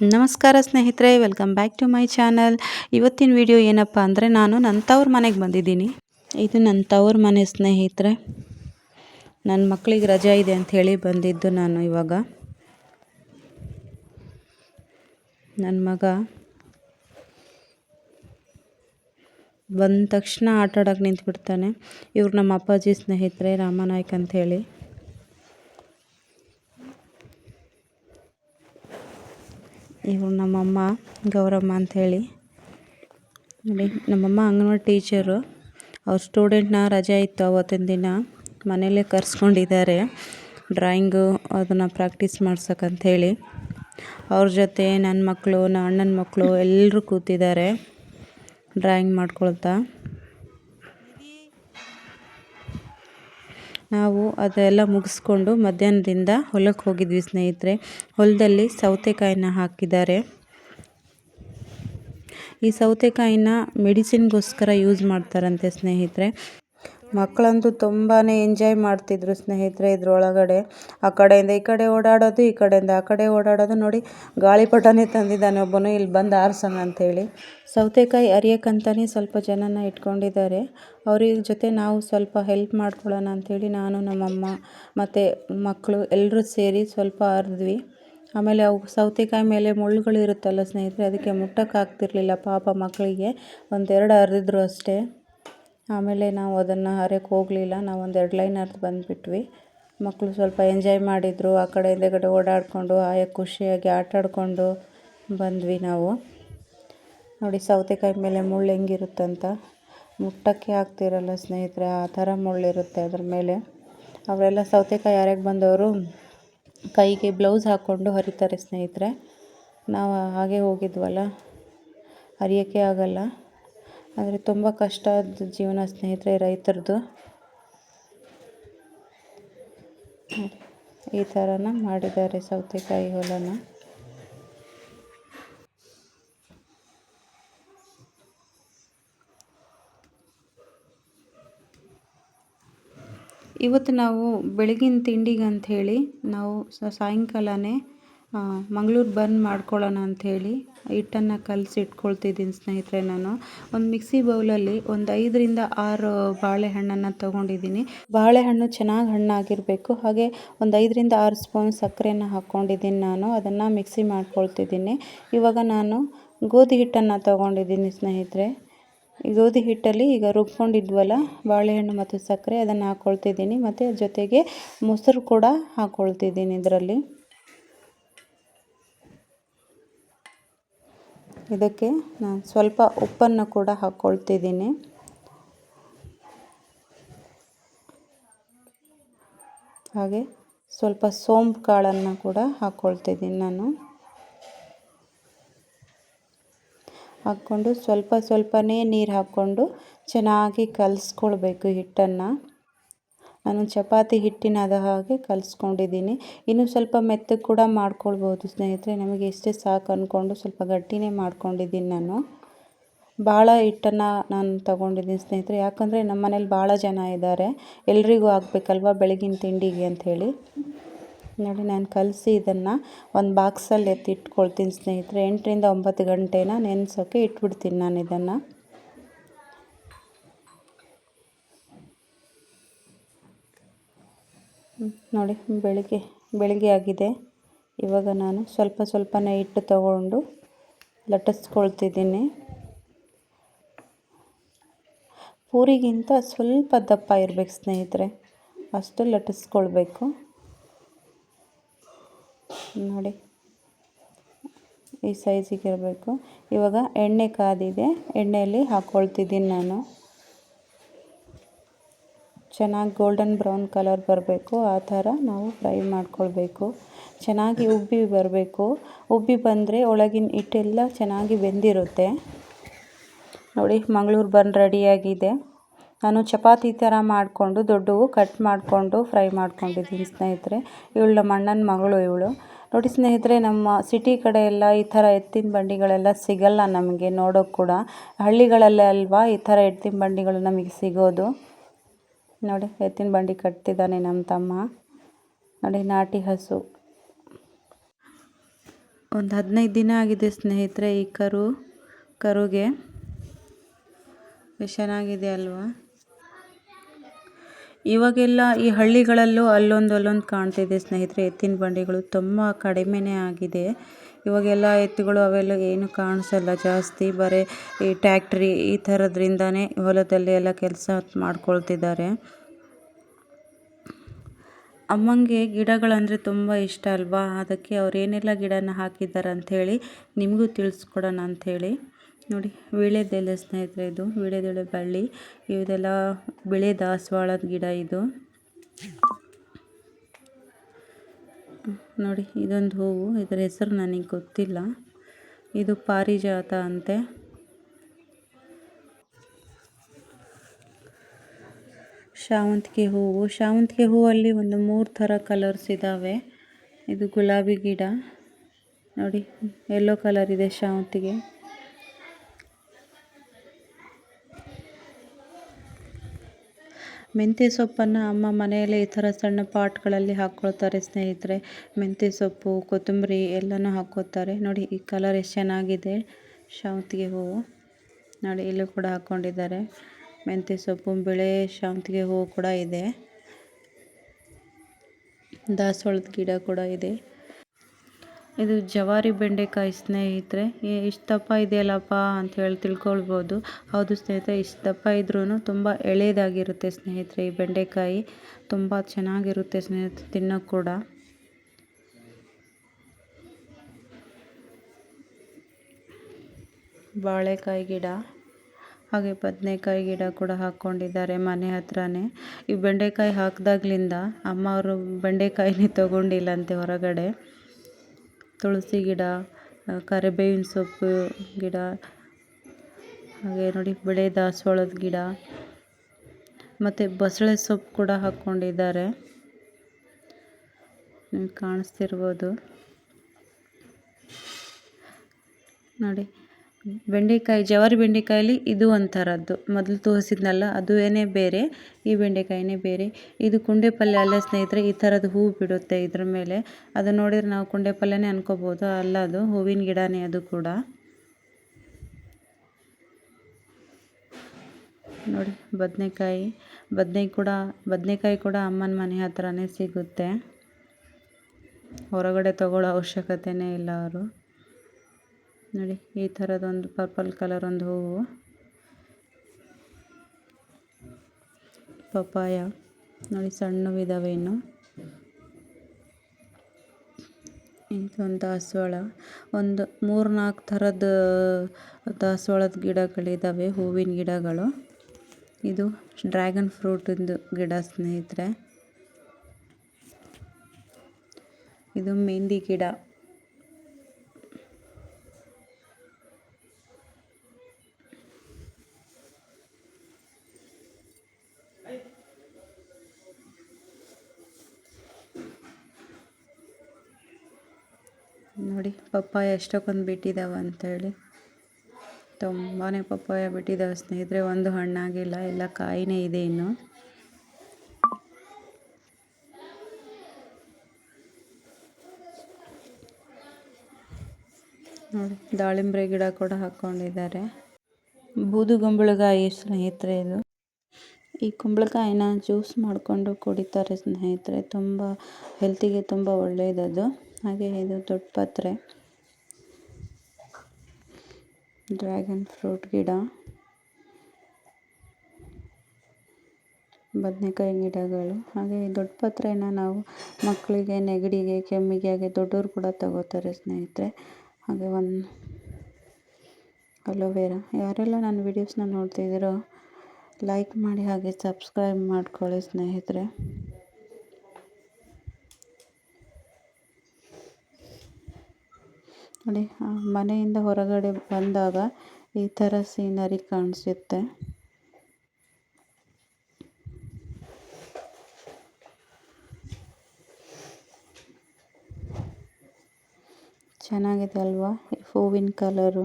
ನಮಸ್ಕಾರ ಸ್ನೇಹಿತರೆ welcome back to my channel ಇವತ್ತಿನ ವಿಡಿಯೋ ಏನಪ್ಪ ಅಂದರೆ ನಾನು ನನ್ನ ತವ್ರ ಮನೆಗೆ ಬಂದಿದ್ದೀನಿ. ಇದು ನನ್ನ ತವ್ರ ಮನೆ ಸ್ನೇಹಿತರೆ. ನನ್ನ ಮಕ್ಕಳಿಗೆ ರಜಾ ಇದೆ ಅಂತ ಹೇಳಿ ಬಂದಿದ್ದು ನಾನು ಇವಾಗ. ನನ್ನ ಮಗ ಬಂದ ತಕ್ಷಣ ಆಟ ಆಡೋಕೆ ನಿಂತ್ಬಿಡ್ತಾನೆ. ಇವ್ರು ನಮ್ಮ ಅಪ್ಪಾಜಿ ಸ್ನೇಹಿತರೆ ರಾಮನಾಯ್ಕ ಅಂತ ಇವರು ನಮ್ಮಮ್ಮ ಗೌರಮ್ಮ ಅಂಥೇಳಿ. ನೋಡಿ, ನಮ್ಮಮ್ಮ ಅಂಗನವಾಡಿ ಟೀಚರು. ಅವ್ರ ಸ್ಟೂಡೆಂಟ್ನ ರಜೆ ಇತ್ತು ಅವತ್ತಿನ ದಿನ. ಮನೇಲೇ ಕರ್ಸ್ಕೊಂಡಿದ್ದಾರೆ. ಡ್ರಾಯಿಂಗು ಅದನ್ನು ಪ್ರಾಕ್ಟೀಸ್ ಮಾಡ್ಸೋಕ್ಕಂಥೇಳಿ. ಅವ್ರ ಜೊತೆ ನನ್ನ ಮಕ್ಕಳು ನನ್ನ ಅಣ್ಣನ ಮಕ್ಕಳು ಎಲ್ಲರೂ ಕೂತಿದ್ದಾರೆ. ಡ್ರಾಯಿಂಗ್ ಮಾಡ್ಕೊಳ್ತಾ. ನಾವು ಅದೆಲ್ಲ ಮುಗಿಸ್ಕೊಂಡು ಮಧ್ಯಾಹ್ನದಿಂದ ಹೊಲಕ್ಕೆ ಹೋಗಿದ್ವಿ ಸ್ನೇಹಿತರೆ. ಹೊಲದಲ್ಲಿ ಸೌತೆಕಾಯಿನ ಹಾಕಿದ್ದಾರೆ. ಈ ಸೌತೆಕಾಯಿನ ಮೆಡಿಸಿನ್ಗೋಸ್ಕರ ಯೂಸ್ ಮಾಡ್ತಾರಂತೆ ಸ್ನೇಹಿತರೆ. ಮಕ್ಕಳಂತೂ ತುಂಬಾ ಎಂಜಾಯ್ ಮಾಡ್ತಿದ್ರು ಸ್ನೇಹಿತರೆ ಇದ್ರೊಳಗಡೆ. ಆ ಕಡೆಯಿಂದ ಈ ಕಡೆ ಓಡಾಡೋದು, ಈ ಕಡೆಯಿಂದ ಆ ಕಡೆ ಓಡಾಡೋದು ನೋಡಿ ಗಾಳಿಪಟನೇ ತಂದಿದ್ದಾನೆ ಒಬ್ಬನು. ಇಲ್ಲಿ ಬಂದು ಆರಿಸೋಣ ಅಂಥೇಳಿ ಸೌತೆಕಾಯಿ ಅರಿಯೋಕ್ಕಂತಲೇ ಸ್ವಲ್ಪ ಜನನ ಇಟ್ಕೊಂಡಿದ್ದಾರೆ. ಅವ್ರಿಗೆ ಜೊತೆ ನಾವು ಸ್ವಲ್ಪ ಹೆಲ್ಪ್ ಮಾಡ್ಕೊಳ್ಳೋಣ ಅಂಥೇಳಿ ನಾನು, ನಮ್ಮಮ್ಮ ಮತ್ತು ಮಕ್ಕಳು ಎಲ್ಲರೂ ಸೇರಿ ಸ್ವಲ್ಪ ಅರಿದ್ವಿ. ಆಮೇಲೆ ಅವು ಸೌತೆಕಾಯಿ ಮೇಲೆ ಮುಳ್ಳುಗಳು ಇರುತ್ತಲ್ಲ ಸ್ನೇಹಿತರೆ, ಅದಕ್ಕೆ ಮುಟ್ಟಕ್ಕಾಗ್ತಿರ್ಲಿಲ್ಲ ಪಾಪ ಮಕ್ಕಳಿಗೆ. ಒಂದೆರಡು ಅರಿದ್ರು ಅಷ್ಟೇ. ಆಮೇಲೆ ನಾವು ಅದನ್ನು ಹರಿಯಕ್ಕೆ ಹೋಗಲಿಲ್ಲ, ನಾವು ಎರಡು ಲೈನ್ ಅರ್ದು ಬಂದುಬಿಟ್ವಿ. ಮಕ್ಕಳು ಸ್ವಲ್ಪ ಎಂಜಾಯ್ ಮಾಡಿದರು, ಆ ಕಡೆ ಈ ಕಡೆ ಓಡಾಡಿಕೊಂಡು ಆಯಾ ಖುಷಿಯಾಗಿ ಆಟಾಡಿಕೊಂಡು ಬಂದ್ವಿ ನಾವು. ನೋಡಿ, ಸೌತೆಕಾಯಿ ಮೇಲೆ ಮುಳ್ಳು ಹೆಂಗಿರುತ್ತಂತ. ಮುಟ್ಟಕ್ಕೆ ಆಗ್ತಿರಲ್ಲ ಸ್ನೇಹಿತರೆ, ಆ ಥರ ಮುಳ್ಳಿರುತ್ತೆ ಅದ್ರ ಮೇಲೆ. ಅವರೆಲ್ಲ ಸೌತೆಕಾಯಿ ಯಾರ್ಯಾಗೆ ಬಂದವರು ಕೈಗೆ ಬ್ಲೌಸ್ ಹಾಕ್ಕೊಂಡು ಹರಿತಾರೆ ಸ್ನೇಹಿತರೆ. ನಾವು ಹಾಗೆ ಹೋಗಿದ್ವಲ್ಲ, ಹರಿಯೋಕ್ಕೆ ಆಗಲ್ಲ. ಆದರೆ ತುಂಬ ಕಷ್ಟದ ಜೀವನ ಸ್ನೇಹಿತರೆ ರೈತರದ್ದು ಈ ಥರನ ಮಾಡಿದ್ದಾರೆ ಸೌತೆಕಾಯಿ ಹೊಲನ. ಇವತ್ತು ನಾವು ಬೆಳಗಿನ ತಿಂಡಿಗೆ ಅಂಥೇಳಿ ನಾವು ಸಾಯಂಕಾಲನೇ ಮಂಗ್ಳೂರು ಬರ್ನ್ ಮಾಡ್ಕೊಳ್ಳೋಣ ಅಂಥೇಳಿ ಹಿಟ್ಟನ್ನು ಕಲಸಿ ಇಟ್ಕೊಳ್ತಿದ್ದೀನಿ ಸ್ನೇಹಿತರೆ ನಾನು. ಒಂದು ಮಿಕ್ಸಿ ಬೌಲಲ್ಲಿ ಒಂದು ಐದರಿಂದ ಆರು ಬಾಳೆಹಣ್ಣನ್ನು ತೊಗೊಂಡಿದ್ದೀನಿ. ಬಾಳೆಹಣ್ಣು ಚೆನ್ನಾಗಿ ಹಣ್ಣಾಗಿರಬೇಕು. ಹಾಗೆ ಒಂದು ಐದರಿಂದ ಆರು ಸ್ಪೂನ್ ಸಕ್ಕರೆನ ಹಾಕ್ಕೊಂಡಿದ್ದೀನಿ ನಾನು. ಅದನ್ನು ಮಿಕ್ಸಿ ಮಾಡ್ಕೊಳ್ತಿದ್ದೀನಿ. ಇವಾಗ ನಾನು ಗೋಧಿ ಹಿಟ್ಟನ್ನು ತೊಗೊಂಡಿದ್ದೀನಿ ಸ್ನೇಹಿತರೆ. ಗೋಧಿ ಹಿಟ್ಟಲ್ಲಿ ಈಗ ರುಬ್ಕೊಂಡಿದ್ವಲ್ಲ ಬಾಳೆಹಣ್ಣು ಮತ್ತು ಸಕ್ಕರೆ ಅದನ್ನು ಹಾಕ್ಕೊಳ್ತಿದ್ದೀನಿ ಮತ್ತು ಜೊತೆಗೆ ಮೊಸರು ಕೂಡ ಹಾಕ್ಕೊಳ್ತಿದ್ದೀನಿ ಇದರಲ್ಲಿ. ಇದಕ್ಕೆ ನಾನು ಸ್ವಲ್ಪ ಉಪ್ಪನ್ನು ಕೂಡ ಹಾಕ್ಕೊಳ್ತಿದ್ದೀನಿ ಹಾಗೆ ಸ್ವಲ್ಪ ಸೋಂಪು ಕಾಳನ್ನು ಕೂಡ ಹಾಕ್ಕೊಳ್ತಿದ್ದೀನಿ ನಾನು. ಹಾಕ್ಕೊಂಡು ಸ್ವಲ್ಪ ಸ್ವಲ್ಪನೇ ನೀರು ಹಾಕ್ಕೊಂಡು ಚೆನ್ನಾಗಿ ಕಲಸ್ಕೊಳ್ಬೇಕು ಹಿಟ್ಟನ್ನು. ನಾನು ಚಪಾತಿ ಹಿಟ್ಟಿನ ಅದ ಹಾಗೆ ಕಲಿಸ್ಕೊಂಡಿದ್ದೀನಿ. ಇನ್ನು ಸ್ವಲ್ಪ ಮೆತ್ತಗೆ ಕೂಡ ಮಾಡ್ಕೊಳ್ಬೋದು ಸ್ನೇಹಿತರೆ. ನಮಗೆ ಇಷ್ಟೇ ಸಾಕು ಅಂದ್ಕೊಂಡು ಸ್ವಲ್ಪ ಗಟ್ಟಿನೇ ಮಾಡ್ಕೊಂಡಿದ್ದೀನಿ ನಾನು. ಭಾಳ ಹಿಟ್ಟನ್ನು ನಾನು ತಗೊಂಡಿದ್ದೀನಿ ಸ್ನೇಹಿತರೆ. ಯಾಕಂದರೆ ನಮ್ಮ ಮನೇಲಿ ಭಾಳ ಜನ ಇದ್ದಾರೆ. ಎಲ್ರಿಗೂ ಆಗಬೇಕಲ್ವ ಬೆಳಗಿನ ತಿಂಡಿಗೆ ಅಂಥೇಳಿ ನೋಡಿ, ನಾನು ಕಲಸಿ ಇದನ್ನು ಒಂದು ಬಾಕ್ಸಲ್ಲಿ ಎತ್ತಿ ಇಟ್ಕೊಳ್ತೀನಿ ಸ್ನೇಹಿತರೆ. ಎಂಟರಿಂದ ಒಂಬತ್ತು ಗಂಟೆನ ನೆನೆಸೋಕ್ಕೆ ಇಟ್ಬಿಡ್ತೀನಿ ನಾನು ಇದನ್ನು. ನೋಡಿ, ಬೆಳಗ್ಗೆ ಬೆಳಗ್ಗೆ ಆಗಿದೆ. ಇವಾಗ ನಾನು ಸ್ವಲ್ಪ ಸ್ವಲ್ಪನೇ ಹಿಟ್ಟು ತಗೊಂಡು ಲಟ್ಟಿಸ್ಕೊಳ್ತಿದ್ದೀನಿ. ಪೂರಿಗಿಂತ ಸ್ವಲ್ಪ ದಪ್ಪ ಇರಬೇಕು ಸ್ನೇಹಿತರೆ, ಅಷ್ಟು ಲಟ್ಟಿಸ್ಕೊಳ್ಬೇಕು. ನೋಡಿ, ಈ ಸೈಜಿಗೆ ಇರಬೇಕು. ಇವಾಗ ಎಣ್ಣೆ ಕಾದಿದೆ, ಎಣ್ಣೆಯಲ್ಲಿ ಹಾಕ್ಕೊಳ್ತಿದ್ದೀನಿ ನಾನು. ಚೆನ್ನಾಗಿ ಗೋಲ್ಡನ್ ಬ್ರೌನ್ ಕಲರ್ ಬರಬೇಕು, ಆ ಥರ ನಾವು ಫ್ರೈ ಮಾಡ್ಕೊಳ್ಬೇಕು. ಚೆನ್ನಾಗಿ ಉಬ್ಬಿ ಬರಬೇಕು. ಉಬ್ಬಿ ಬಂದರೆ ಒಳಗಿನ ಹಿಟ್ಟೆಲ್ಲ ಚೆನ್ನಾಗಿ ಬೆಂದಿರುತ್ತೆ. ನೋಡಿ, ಮಂಗಳೂರು ಬನ್ ರೆಡಿಯಾಗಿದೆ ನಾನು ಚಪಾತಿ ಥರ ಮಾಡಿಕೊಂಡು, ದೊಡ್ಡವು ಕಟ್ ಮಾಡಿಕೊಂಡು ಫ್ರೈ ಮಾಡ್ಕೊಂಡಿದ್ದೀನಿ ಸ್ನೇಹಿತರೆ. ಇವಳು ನಮ್ಮ ಅಣ್ಣನ ಮಗಳು ಇವಳು. ನೋಡಿ ಸ್ನೇಹಿತರೆ, ನಮ್ಮ ಸಿಟಿ ಕಡೆ ಎಲ್ಲ ಈ ಥರ ಎತ್ತಿನ ಬಂಡಿಗಳೆಲ್ಲ ಸಿಗಲ್ಲ ನಮಗೆ, ನೋಡೋಕೆ ಕೂಡ. ಹಳ್ಳಿಗಳಲ್ಲೇ ಅಲ್ವಾ ಈ ಥರ ಎತ್ತಿನ ಬಂಡಿಗಳು ನಮಗೆ ಸಿಗೋದು. ನೋಡಿ, ಎತ್ತಿನ ಬಂಡಿ ಕಟ್ತಿದ್ದಾನೆ ನಮ್ಮ ತಮ್ಮ. ನೋಡಿ, ನಾಟಿ ಹಸು. ಒಂದು ಹದಿನೈದು ದಿನ ಆಗಿದೆ ಸ್ನೇಹಿತರೆ ಈ ಕರು, ಕರುಗೆ. ಚೆನ್ನಾಗಿದೆ ಅಲ್ವಾ? ಇವಾಗೆಲ್ಲ ಈ ಹಳ್ಳಿಗಳಲ್ಲೂ ಅಲ್ಲೊಂದು ಅಲ್ಲೊಂದು ಕಾಣ್ತಿದೆ ಸ್ನೇಹಿತರೆ, ಎತ್ತಿನ ಬಂಡಿಗಳು ತುಂಬ ಕಡಿಮೆನೇ ಆಗಿದೆ. ಇವಾಗೆಲ್ಲ ಎತ್ತುಗಳು ಅವೆಲ್ಲ ಏನು ಕಾಣಿಸಲ್ಲ, ಜಾಸ್ತಿ ಬರೀ ಈ ಟ್ಯಾಕ್ಟ್ರಿ ಈ ಥರದ್ರಿಂದನೇ ಹೊಲದಲ್ಲಿ ಎಲ್ಲ ಕೆಲಸ ಮಾಡ್ಕೊಳ್ತಿದ್ದಾರೆ. ಅಮ್ಮಂಗೆ ಗಿಡಗಳಂದರೆ ತುಂಬ ಇಷ್ಟ ಅಲ್ವಾ? ಅದಕ್ಕೆ ಅವ್ರು ಏನೆಲ್ಲ ಗಿಡನ ಹಾಕಿದ್ದಾರೆ ಅಂಥೇಳಿ ನಿಮಗೂ ತಿಳಿಸ್ಕೊಡೋಣ ಅಂಥೇಳಿ ನೋಡಿ, ವೀಳ್ಯದೆಲೆ ಸ್ನೇಹಿತರೆ ಇದು, ವೀಳ್ಯದೆಲೆ ಬಳ್ಳಿ ಇದೆಲ್ಲ ಬಿಳಿ ದಾಸವಾಳದ ಗಿಡ ಇದು. ನೋಡಿ, ಇದೊಂದು ಹೂವು, ಇದರ ಹೆಸರು ನನಗೆ ಗೊತ್ತಿಲ್ಲ. ಇದು ಪಾರಿಜಾತ ಅಂತೆ. ಶಾವಂತಿಗೆ ಹೂವು, ಶಾವಂತಿಗೆ ಹೂವಲ್ಲಿ ಒಂದು ಮೂರು ಥರ ಕಲರ್ಸ್ ಇದ್ದಾವೆ ಇದು ಗುಲಾಬಿ ಗಿಡ. ನೋಡಿ ಯೆಲ್ಲೋ ಕಲರ್ ಇದೆ ಶಾವಂತಿಗೆ. ಮೆಂತ್ಯ ಸೊಪ್ಪನ್ನು ಅಮ್ಮ ಮನೆಯಲ್ಲೇ ಈ ಥರ ಸಣ್ಣ ಪಾಟ್ಗಳಲ್ಲಿ ಹಾಕ್ಕೊಳ್ತಾರೆ ಸ್ನೇಹಿತರೆ. ಮೆಂತ್ಯ ಸೊಪ್ಪು, ಕೊತ್ತಂಬರಿ ಎಲ್ಲನೂ ಹಾಕ್ಕೋತಾರೆ ನೋಡಿ, ಈ ಕಲರ್ ಎಷ್ಟು ಚೆನ್ನಾಗಿದೆ. ಶಾವಂತಿಗೆ ಹೂವು. ನೋಡಿ, ಇಲ್ಲೂ ಕೂಡ ಹಾಕ್ಕೊಂಡಿದ್ದಾರೆ. ಮೆಂತ್ಯ ಸೊಪ್ಪು, ಬಿಳೆ, ಶಾವಂತಿಗೆ ಹೂವು ಕೂಡ ಇದೆ. ದಾಸವಾಳದ ಗಿಡ ಕೂಡ ಇದೆ. ಇದು ಜವಾರಿ ಬೆಂಡೆಕಾಯಿ ಸ್ನೇಹಿತರೆ. ಇಷ್ಟು ದಪ್ಪ ಇದೆಯಲ್ಲಪ್ಪ ಅಂತ ಹೇಳಿ ತಿಳ್ಕೊಳ್ಬೋದು. ಹೌದು ಸ್ನೇಹಿತರೆ ಇಷ್ಟು ದಪ್ಪ ಇದ್ರೂ ತುಂಬ ಎಳೆಯದಾಗಿರುತ್ತೆ ಸ್ನೇಹಿತರೆ ಈ ಬೆಂಡೆಕಾಯಿ. ತುಂಬ ಚೆನ್ನಾಗಿರುತ್ತೆ ಸ್ನೇಹಿತರೆ ತಿನ್ನೋಕೆ ಕೂಡ. ಬಾಳೆಕಾಯಿ ಗಿಡ, ಹಾಗೆ ಬದನೆಕಾಯಿ ಗಿಡ ಕೂಡ ಹಾಕ್ಕೊಂಡಿದ್ದಾರೆ ಮನೆ ಹತ್ರನೇ. ಈ ಬೆಂಡೆಕಾಯಿ ಹಾಕಿದಾಗ್ಲಿಂದ ಅಮ್ಮ ಅವರು ಬೆಂಡೆಕಾಯಿನೇ ತೊಗೊಂಡಿಲ್ಲಂತೆ ಹೊರಗಡೆ. ತುಳಸಿ ಗಿಡ ಕರಿಬೇವಿನ ಸೊಪ್ಪು ಗಿಡ, ಹಾಗೆ ನೋಡಿ ಬಿಳಿ ದಾಸವಾಳದ ಗಿಡ, ಮತ್ತು ಬಸಳೆ ಸೊಪ್ಪು ಕೂಡ ಹಾಕ್ಕೊಂಡಿದ್ದಾರೆ. ನಿಮ್ಗೆ ಕಾಣಿಸ್ತಿರ್ಬೋದು. ನೋಡಿ. ಬೆಂಡೆಕಾಯಿ, ಜವಾರಿ ಬೆಂಡೆಕಾಯಲ್ಲಿ ಇದು ಒಂಥರದ್ದು. ಮೊದಲು ತೋರಿಸಿದ್ನಲ್ಲ, ಅದು ಏನೇ ಬೇರೆ, ಈ ಬೆಂಡೆಕಾಯಿನೇ ಬೇರೆ. ಇದು ಕುಂಡೆ ಪಲ್ಯ ಅಲ್ಲ ಸ್ನೇಹಿತರೆ, ಈ ಥರದ್ದು ಹೂ ಬಿಡುತ್ತೆ ಇದ್ರ ಮೇಲೆ. ಅದು ನೋಡಿದರೆ ನಾವು ಕುಂಡೆ ಪಲ್ಯನೇ ಅನ್ಕೋಬೋದು, ಅಲ್ಲ ಅದು ಹೂವಿನ ಗಿಡನೇ ಅದು ಕೂಡ. ನೋಡಿ, ಬದನೆಕಾಯಿ. ಬದನೆ ಕೂಡ, ಬದನೆಕಾಯಿ ಕೂಡ ಅಮ್ಮನ ಮನೆ ಹತ್ರನೇ ಸಿಗುತ್ತೆ. ಹೊರಗಡೆ ತಗೊಳ್ಳೋ ಅವಶ್ಯಕತೆಯೇ ಇಲ್ಲ ಅವರು. ನೋಡಿ, ಈ ಥರದೊಂದು ಪರ್ಪಲ್ ಕಲರ್ ಒಂದು ಹೂವು. ಪಪ್ಪಾಯ. ನೋಡಿ ಸಣ್ಣವಿದ್ದಾವೆ ಇನ್ನು. ಇದೊಂದು ದಾಸವಾಳ ಒಂದು ಮೂರು ನಾಲ್ಕು ಥರದ ದಾಸವಾಳದ ಗಿಡಗಳಿದ್ದಾವೆ ಹೂವಿನ ಗಿಡಗಳು. ಇದು ಡ್ರ್ಯಾಗನ್ ಫ್ರೂಟಿಂದು ಗಿಡ ಸ್ನೇಹಿತರೆ. ಇದು ಮೆಹಂದಿ ಗಿಡ. ನೋಡಿ, ಪಪ್ಪಾಯ ಎಷ್ಟಕ್ಕೊಂದು ಬಿಟ್ಟಿದ್ದಾವೆ ಅಂಥೇಳಿ ತುಂಬಾ ಪಪ್ಪಾಯ ಬಿಟ್ಟಿದ್ದಾವೆ ಸ್ನೇಹಿತರೆ, ಒಂದು ಹಣ್ಣಾಗಿಲ್ಲ, ಎಲ್ಲ ಕಾಯಿನೇ ಇದೆ ಇನ್ನು. ನೋಡಿ, ದಾಳಿಂಬ್ರೆ ಗಿಡ ಕೂಡ ಹಾಕ್ಕೊಂಡಿದ್ದಾರೆ ಬೂದುಗುಂಬಳಕಾಯಿ ಸ್ನೇಹಿತರೆ ಇದು. ಈ ಕುಂಬಳಕಾಯಿನ ಜ್ಯೂಸ್ ಮಾಡಿಕೊಂಡು ಕುಡಿತಾರೆ ಸ್ನೇಹಿತರೆ, ತುಂಬ ಹೆಲ್ತಿಗೆ ತುಂಬ ಒಳ್ಳೆಯದದು ಹಾಗೆ ಇದು ದೊಡ್ಡ ಪತ್ರೆ. ಡ್ರ್ಯಾಗನ್ ಫ್ರೂಟ್ ಗಿಡ. ಬದನೆಕಾಯಿ ಗಿಡಗಳು. ಹಾಗೆ ದೊಡ್ಡ ಪತ್ರೆನ ನಾವು ಮಕ್ಕಳಿಗೆ, ನೆಗಡಿಗೆ, ಕೆಮ್ಮಿಗೆ ಹಾಗೆ ದೊಡ್ಡವರು ಕೂಡ ತಗೋತಾರೆ ಸ್ನೇಹಿತರೆ. ಹಾಗೆ ಒಂದು ಅಲೋವೆರಾ. ಯಾರೆಲ್ಲ ನನ್ನ ವೀಡಿಯೋಸ್ನ ನೋಡ್ತಿದ್ದೀರೋ, ಲೈಕ್ ಮಾಡಿ ಹಾಗೆ ಸಬ್ಸ್ಕ್ರೈಬ್ ಮಾಡ್ಕೊಳ್ಳಿ ಸ್ನೇಹಿತರೆ. ನೋಡಿ ಮನೆಯಿಂದ ಹೊರಗಡೆ ಬಂದಾಗ ಈ ಥರ ಸೀನರಿ ಕಾಣಿಸುತ್ತೆ. ಚೆನ್ನಾಗಿದೆ ಅಲ್ವಾ ಹೂವಿನ ಕಲರು?